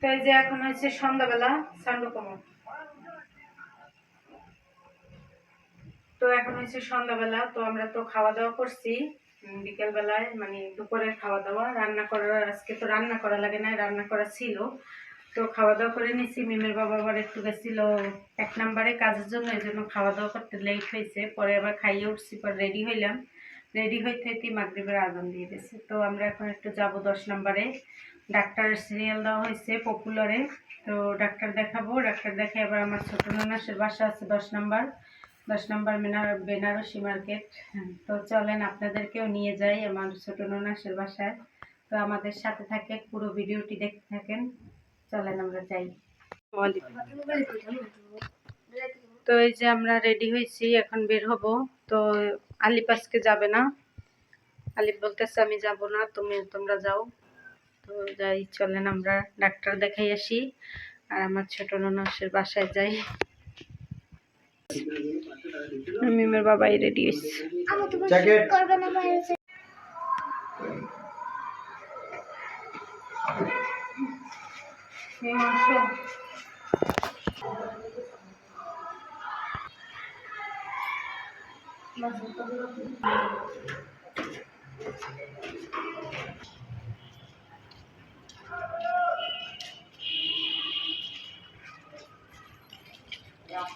তো এই যে এখন হচ্ছে সন্ধ্যাবেলা সান্ডু কমল তো এখন হচ্ছে সন্ধ্যাবেলা, তো আমরা তো খাওয়া দাওয়া করছি বিকেলবেলায় মানে দুপুরের খাওয়া দাওয়া রান্না করার, আজকে তো রান্না করা লাগে না রান্না করা ছিল। তো খাওয়া দাওয়া করে নিছি, মিমের বাবা আবার একটু গেছিল এক নম্বরে কাজের জন্য, এই জন্য খাওয়া দাওয়া করতে লেট হয়েছে। পরে আবার খাইয়ে উঠছি, পর রেডি হইলাম। রেডি হইতে হইতে মাগরীবের আজান দিয়ে দিয়েছে। তো আমরা এখন একটু যাব দশ নম্বরে। ডাক্তারের সিরিয়াল দেওয়া হয়েছে পপুলারে তো ডাক্তার দেখাবো। ডাক্তার দেখে আবার আমার ছোট নানাসের বাসা আছে দশ নম্বর। দশ নম্বর বেনার বেনারসি মার্কেট। তো চলেন আপনাদেরকেও নিয়ে যাই আমার ছোট নানাসের বাসায়। তো আমাদের সাথে থাকে পুরো ভিডিওটি দেখতে থাকেন। চলেন আমরা যাই। তো এই যে আমরা রেডি হয়েছি, এখন বের হব। তো আলিপ আজকে যাবে না। আলিপ বলতেছে, আমি যাব না, তুমি, তোমরা যাও। তো যাই চলেন আমরা ডাক্তার দেখাই আসি। আর আমার ছোট ননসের বাসায় যাই। মিমের বাবাই রেডি হয়েছে।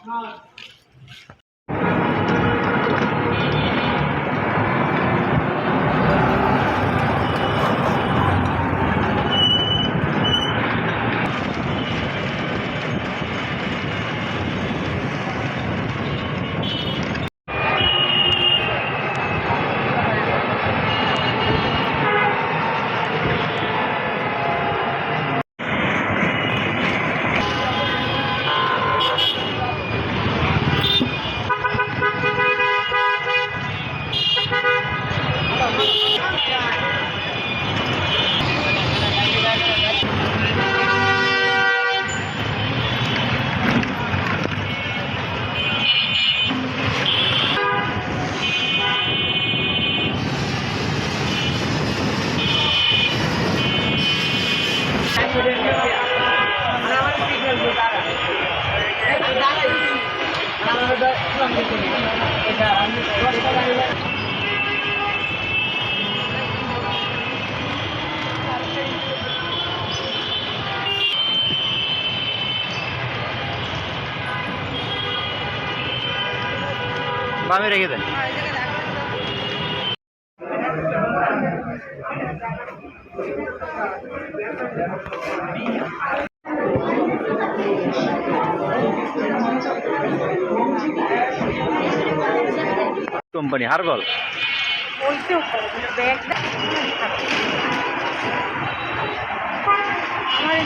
আসো। বামে রেখে দেন। কোম্পানি হারগল। আমার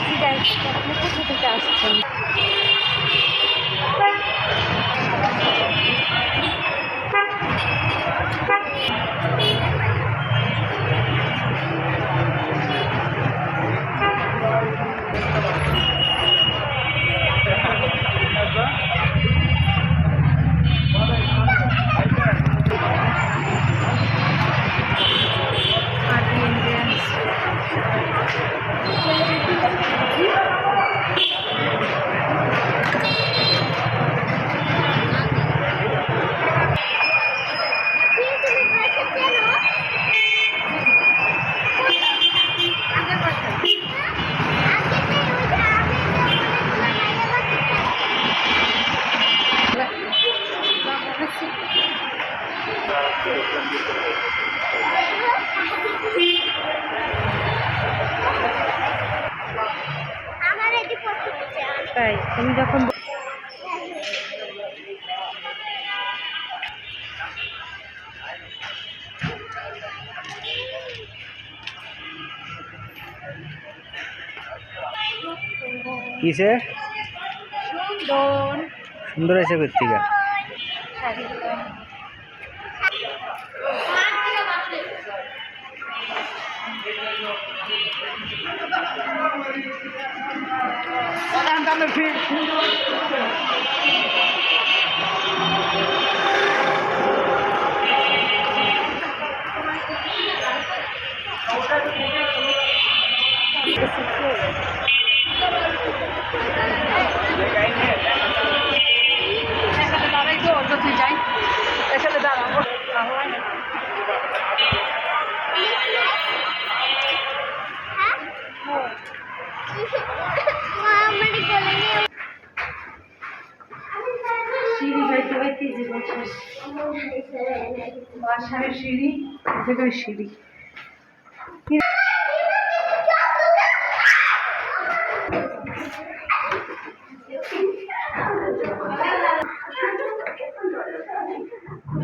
কিসে সুন্দর। এসে কৃত্তিকা Thank you. গা শাড়িটা এখানে দাঁড়াই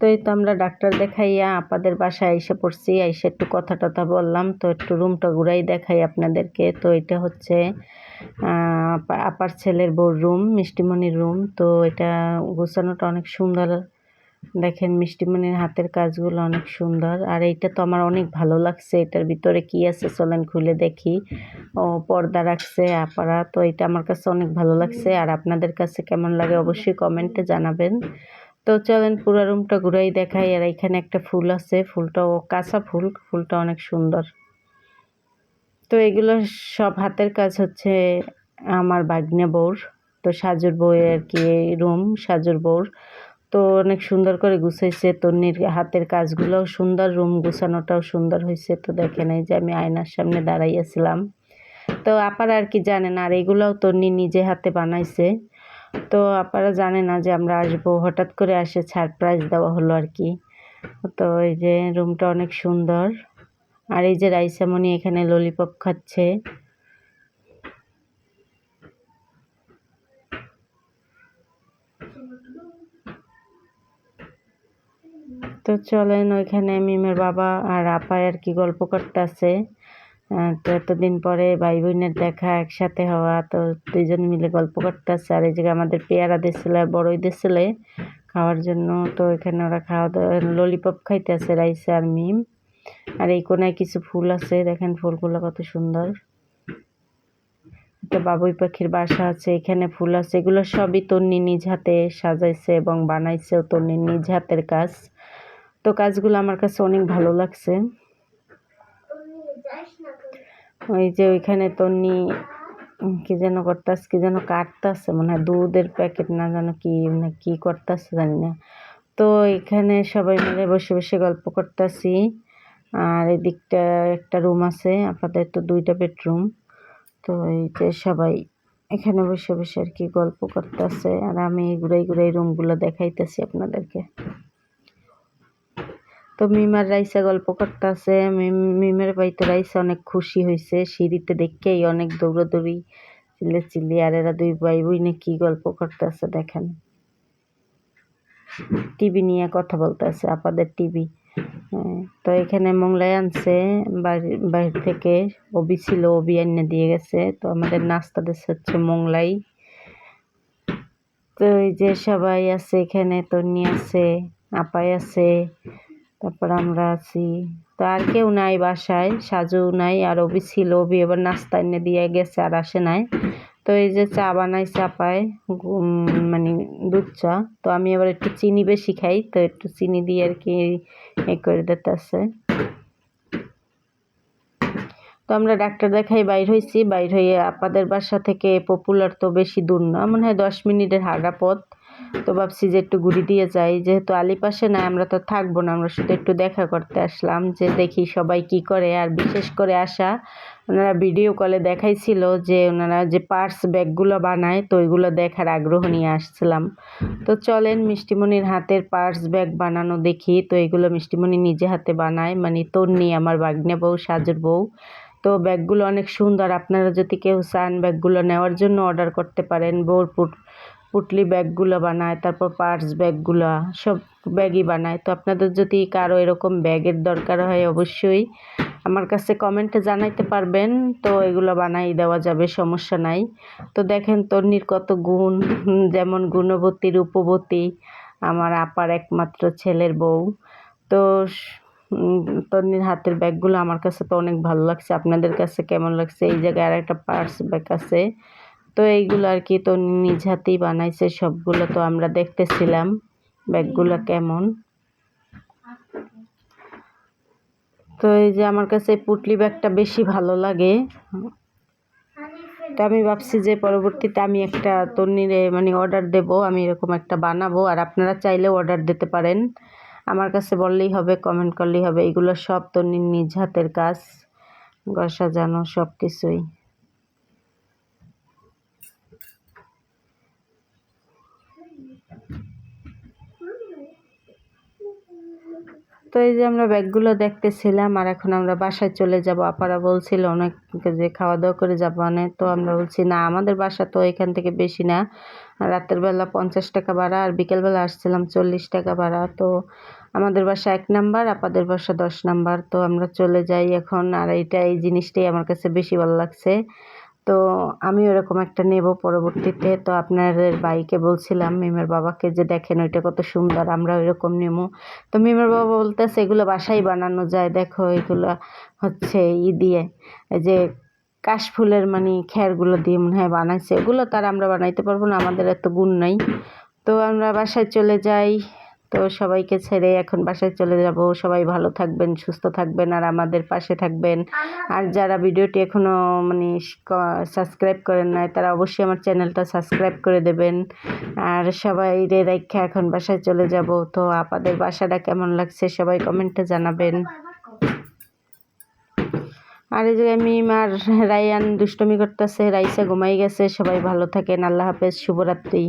তো এই তো আমরা ডাক্তার দেখাইয়া আপাদের বাসায় এসে পড়ছি এসে একটু কথা টথা বললাম তো একটু রুমটা ঘুরাই দেখাই আপনাদেরকে। তো এটা হচ্ছে আহ, আপা- আপার ছেলের বউর রুম মিষ্টিমণির রুম। তো এটা গোছানোটা অনেক সুন্দর দেখেন মিষ্টিমণির হাতের কাজগুলো অনেক সুন্দর। আর এইটা তো আমার অনেক ভালো লাগছে। এটার ভিতরে কি আছে চলেন খুলে দেখি। ও, পর্দা রাখছে আপারা তো এটা আমার কাছে অনেক ভালো লাগছে। আর আপনাদের কাছে কেমন লাগে অবশ্যই কমেন্টে জানাবেন। তো চলেন পুরো রুমটা ঘুরাই দেখাই। আর এখানে একটা ফুল আছে ফুলটাও কাঁচা ফুল, ফুলটা অনেক সুন্দর। তো এগুলো সব হাতের কাজ হচ্ছে আমার বাগ্নে বউর। তো সাজুর বউয়ের আর কি রুম, সাজুর বউর। তো অনেক সুন্দর করে গুছাইছে। তন্নির হাতের কাজগুলোও সুন্দর, রুম গুছানোটাও সুন্দর হয়েছে তো দেখেন এই যে আমি আয়নার সামনে দাঁড়াইয়াছিলাম। তো আপারা আর কি জানেন, আর এগুলোও তন্নি নিজে হাতে বানাইছে। তো আপনারা জানে না যে আমরা আসব। হঠাৎ করে আসে সারপ্রাইজ দেওয়া হলো আর কি। তো এই যে রুমটা অনেক সুন্দর। আর এই যে রাইসামণি এখানে ললিপপ খাচ্ছে। তো চলেন ওইখানে মিমের বাবা আর আপায় আর কি গল্প করতে আছে তো এতদিন পরে ভাই বোনের দেখা একসাথে হওয়া, তো দুইজন মিলে গল্প করতে আছে আর এই জায়গায় আমাদের পেয়ারা দিয়েছিল আর বড়ই দিয়েছিল খাওয়ার জন্য। তো এখানে ওরা খাওয়া দাওয়া ললিপপ খাইতে আছে রাইসা আর মিম। আর এই কোনায় কিছু ফুল আছে, দেখেন ফুলগুলো কত সুন্দর। একটা বাবুই পাখির বাসা আছে, এখানে ফুল আছে। এগুলো সবই তন্নি নিজ হাতে সাজাইছে এবং বানাইছেও তন্নির নিজ হাতের কাজ। তো কাজগুলো আমার কাছে অনেক ভালো লাগছে। ওই যে ওইখানে তন্নি উম, কি যেন করতাস কি যেন কাটতাছে মনে দুধের প্যাকেট না যেন কি না কি করতাছে জানি না। তো এখানে সবাই মিলে বসে বসে গল্প করতেছি। আর এদিকটা একটা রুম আছে আপাতত তো দুইটা বেডরুম। তো এই যে সবাই এখানে বসে বসে আর কি গল্প করতেছে। আর আমি ঘুরাই ঘুরাই রুমগুলো দেখাইতেছি আপনাদেরকে। তো মিমার রাইসা গল্প করতেছে। মিমের বাড়িতে রাইসা অনেক খুশি হয়েছে সিঁড়িতে দেখেই অনেক দৌড়াদৌড়ি চিল্লে চিল্লি আর এরা দুই ভাই বোনে কি গল্প করতেছে দেখেন। টিভি নিয়ে কথা বলতেছে, আপাদের টিভি। তো এখানে মোংলাই আনছে। বাড়ি বাইরে থেকে ওবি ছিল ওবি এনে দিয়ে গেছে। তো আমাদের নাস্তা দিচ্ছে হচ্ছে মোংলাই। তো এই যে সবাই আছে এখানে, তন্নি আছে, আপাই আছে তারপর আমরা আছি। তো আর কেউ নাই বাসায়, সাজু নাই, আর অবি ছিল। অবি এবার নাস্তা এনে দিয়ে গেছে আর আসে নাই। তো এই যে চা বানাইছে চা পায় মানে দুধ চা। তো আমি এবার একটু চিনি বেশি খাই, তো একটু চিনি দিয়ে আর কি এ করে দিতেছে। তো আমরা ডাক্তার দেখাই বাইর হয়েছি বাইর হয়ে আপাদের বাসা থেকে পপুলার তো বেশি দূর না। মনে হয় দশ মিনিটের হাঁটা পথ। তো ভাবছি যে একটু ঘুরি দিয়ে যাই। যেহেতু আলিপাশে না আমরা তো থাকব না। আমরা শুধু একটু দেখা করতে আসলাম যে দেখি সবাই কি করে। আর বিশেষ করে আসা ওনারা ভিডিও কলে দেখাইছিল যে ওনারা যে পার্স ব্যাগগুলো বানায়, তো ওইগুলো দেখার আগ্রহ নিয়ে আসছিলাম। তো চলেন মিষ্টিমণির হাতের পার্স ব্যাগ বানানো দেখি। তো এগুলো মিষ্টিমণি নিজে হাতে বানায়। মানে তন্নি, আমার বাগ্নে বউ, সাজুর বউ। তো ব্যাগগুলো অনেক সুন্দর। আপনারা যদি কেউ চান ব্যাগগুলো নেওয়ার জন্য অর্ডার করতে পারেন। বোরপুর পুটলি ব্যাগগুলো বানায়, তারপর পার্স ব্যাগগুলো, সব ব্যাগই বানায়। তো আপনাদের যদি কারও এরকম ব্যাগের দরকার হয় অবশ্যই আমার কাছে কমেন্টে জানাইতে পারবেন। তো এগুলো বানাই দেওয়া যাবে, সমস্যা নাই। তো দেখেন তন্নির কত গুণ, যেমন গুণবতী, রূপবতী, আমার আপার একমাত্র ছেলের বউ। তো তন্নির হাতের ব্যাগগুলো আমার কাছে তো অনেক ভালো লাগছে, আপনাদের কাছে কেমন লাগছে? এই জায়গায় আর একটা পার্স ব্যাগ আছে। তো এইগুলো আর কি তো নিজ হাতেই বানাইছে, সবগুলো তো আমরা দেখতেছিলাম। ব্যাগগুলো কেমন? তো এই যে আমার কাছে পুটলি ব্যাগটা বেশি ভালো লাগে। তো আমি ভাবছি যে পরবর্তীতে আমি একটা তন্নিরে মানে অর্ডার দেব, আমি এরকম একটা বানাবো, আর আপনারা চাইলেও অর্ডার দিতে পারেন। আমার কাছে বললেই হবে, কমেন্ট করলেই হবে, এগুলো সব তন্নির নিজ হাতের কাজ, ঘর সাজানো সব কিছুই তো এই যে আমরা ব্যাগগুলো দেখতেছিলাম, আর এখন আমরা বাসায় চলে যাব। আপারা বলছিল, অনেক যে খাওয়া দাওয়া করে যাব মানে। তো আমরা বলছি, না, আমাদের বাসা তো এখান থেকে বেশি না। রাতের বেলা পঞ্চাশ টাকা ভাড়া, আর বিকেলবেলা আসছিলাম চল্লিশ টাকা ভাড়া। তো আমাদের বাসা এক নাম্বার, আপাদের বাসা দশ নাম্বার। তো আমরা চলে যাই এখন, আর এইটা, এই জিনিসটাই আমার কাছে বেশি ভালো লাগছে। তো আমি ওরকম একটা নেব পরবর্তীতে। তো আপনাদের বাইকে বলছিলাম, মিমের বাবাকে যে, দেখেন ওইটা কত সুন্দর আমরা ওইরকম নেব। তো মিমের বাবা বলতেছে, এগুলো বাসায় বানানো যায়। দেখো, এগুলো হচ্ছে ই দিয়ে যে কাশফুলের মানে খ্যারগুলো দিয়ে মনে হয় বানাইছে। এগুলো তার আমরা বানাইতে পারব না, আমাদের এত গুণ নাই। তো আমরা বাসায় চলে যাই। তো সবাইকে ছেড়ে এখন বাসায় চলে যাব। সবাই ভালো থাকবেন, সুস্থ থাকবেন আর আমাদের পাশে থাকবেন। আর যারা ভিডিওটি এখনও মানে সাবস্ক্রাইব করেন নাই, তারা অবশ্যই আমার চ্যানেলটা সাবস্ক্রাইব করে দেবেন। আর সবাই রে রেখা এখন বাসায় চলে যাব। তো আপাদের বাসাটা কেমন লাগছে সবাই কমেন্টে জানাবেন। আর এই যে আমি আর রায়ান দুষ্টমি করতেছে, রাইসা ঘুমাই গেছে, সবাই ভালো থাকেন, আল্লাহ হাফেজ, শুভরাত্রি।